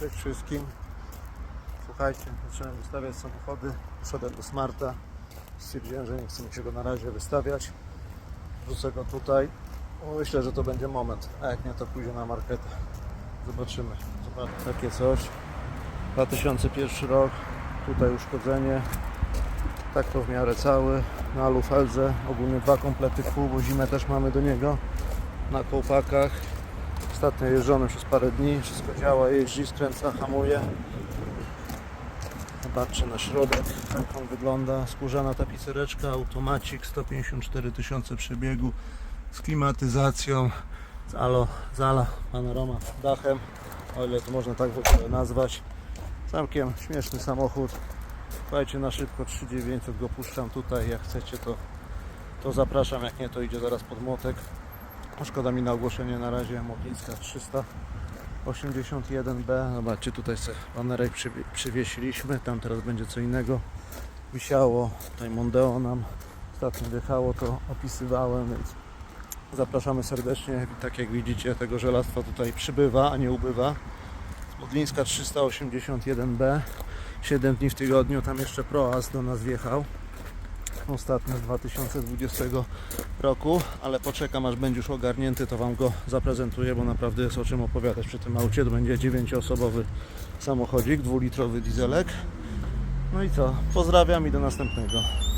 Cześć wszystkim. Słuchajcie, zacząłem wystawiać samochody. Poszedłem do Smarta. Stwierdziłem, że nie chcę mi się go na razie wystawiać. Wrzucę go tutaj. Bo Myślę, że to będzie moment. A jak nie, to pójdzie na marketę. Zobaczymy. Zobacz, takie coś. 2001 rok. Tutaj uszkodzenie. Tak to w miarę cały. Na alufelze. Ogólnie dwa komplety full, bo zimę też mamy do niego. Na kołpakach. Ostatnio jeżdżony przez parę dni, wszystko działa, jeździ, skręca, hamuje. Zobaczcie na środek, jak on wygląda. Skórzana tapicereczka, automatik, 154 tysiące przebiegu z klimatyzacją, z alo, z ala panorama dachem, o ile to można tak w ogóle nazwać. Całkiem śmieszny samochód. Słuchajcie, na szybko 3900 go puszczam tutaj, jak chcecie to, to zapraszam, jak nie to idzie zaraz pod młotek. Szkoda mi na ogłoszenie na razie Modlińska 381B. Zobaczcie, tutaj sobie przywie- przywiesiliśmy. Tam teraz będzie co innego. Wisiało. Tutaj Mondeo nam ostatnio wjechało, to opisywałem, więc zapraszamy serdecznie. Tak jak widzicie, tego żelastwa tutaj przybywa, a nie ubywa. Modlińska 381B. 7 dni w tygodniu. Tam jeszcze Proas do nas wjechał. Ostatnio z 2020 roku, ale poczekam aż będzie już ogarnięty, to Wam go zaprezentuję, bo naprawdę jest o czym opowiadać przy tym aucie. To będzie 9-osobowy samochodzik, dwulitrowy dieselek. No i co? Pozdrawiam i do następnego.